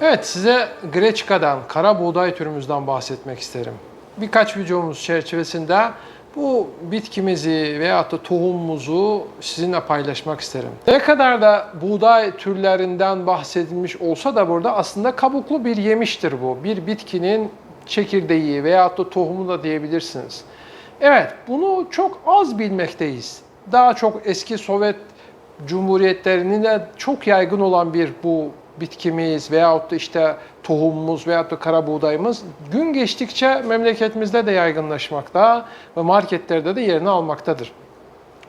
Evet size Greçka'dan, kara buğday türümüzden bahsetmek isterim. Birkaç videomuz çerçevesinde bu bitkimizi veyahut da tohumumuzu sizinle paylaşmak isterim. Ne kadar da buğday türlerinden bahsedilmiş olsa da burada aslında kabuklu bir yemiştir bu. Bir bitkinin çekirdeği veyahut da tohumu da diyebilirsiniz. Evet, bunu çok az bilmekteyiz. Daha çok eski Sovyet Cumhuriyetlerinin de çok yaygın olan bir bu bitkimiz veyahut da işte tohumumuz veyahut da kara buğdayımız gün geçtikçe memleketimizde de yaygınlaşmakta ve marketlerde de yerini almaktadır.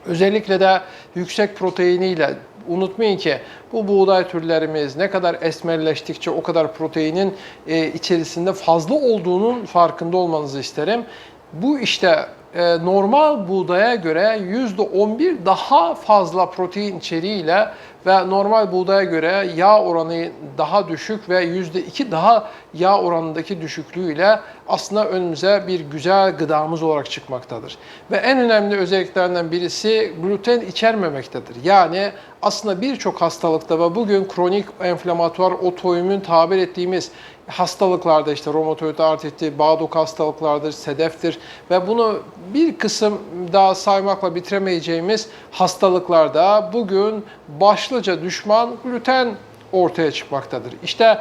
Özellikle de yüksek proteiniyle unutmayın ki bu buğday türlerimiz ne kadar esmerleştikçe o kadar proteinin e, içerisinde fazla olduğunun farkında olmanızı isterim. Bu işte e, normal buğdaya göre %11 daha fazla protein içeriğiyle ve normal buğdaya göre yağ oranı daha düşük ve %2 daha yağ oranındaki düşüklüğüyle aslında önümüze bir güzel gıdamız olarak çıkmaktadır. Ve en önemli özelliklerinden birisi gluten içermemektedir. Yani aslında birçok hastalıkta ve bugün kronik enflamatuar otoimmün tabir ettiğimiz hastalıklarda işte romatoid artriti, bağdok hastalıklardır, sedeftir ve bunu bir kısım daha saymakla bitiremeyeceğimiz hastalıklarda bugün başlıca düşman gluten ortaya çıkmaktadır. İşte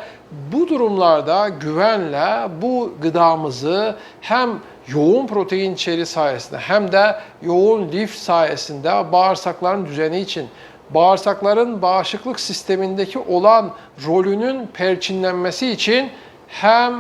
bu durumlarda güvenle bu gıdamızı hem yoğun protein içeriği sayesinde hem de yoğun lif sayesinde bağırsakların düzeni için bağırsakların bağışıklık sistemindeki olan rolünün perçinlenmesi için hem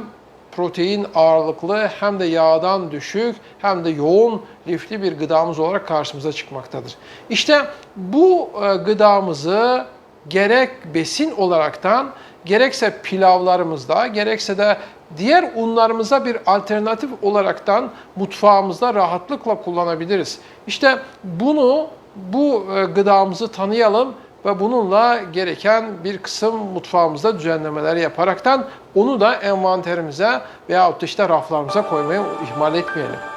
protein ağırlıklı hem de yağdan düşük hem de yoğun lifli bir gıdamız olarak karşımıza çıkmaktadır. İşte bu e, gıdamızı gerek besin olaraktan gerekse pilavlarımızda gerekse de diğer unlarımıza bir alternatif olaraktan mutfağımızda rahatlıkla kullanabiliriz. İşte bunu bu e, gıdamızı tanıyalım ve bununla gereken bir kısım mutfağımızda düzenlemeler yaparaktan onu da envanterimize veyahut da işte raflarımıza koymayı ihmal etmeyelim.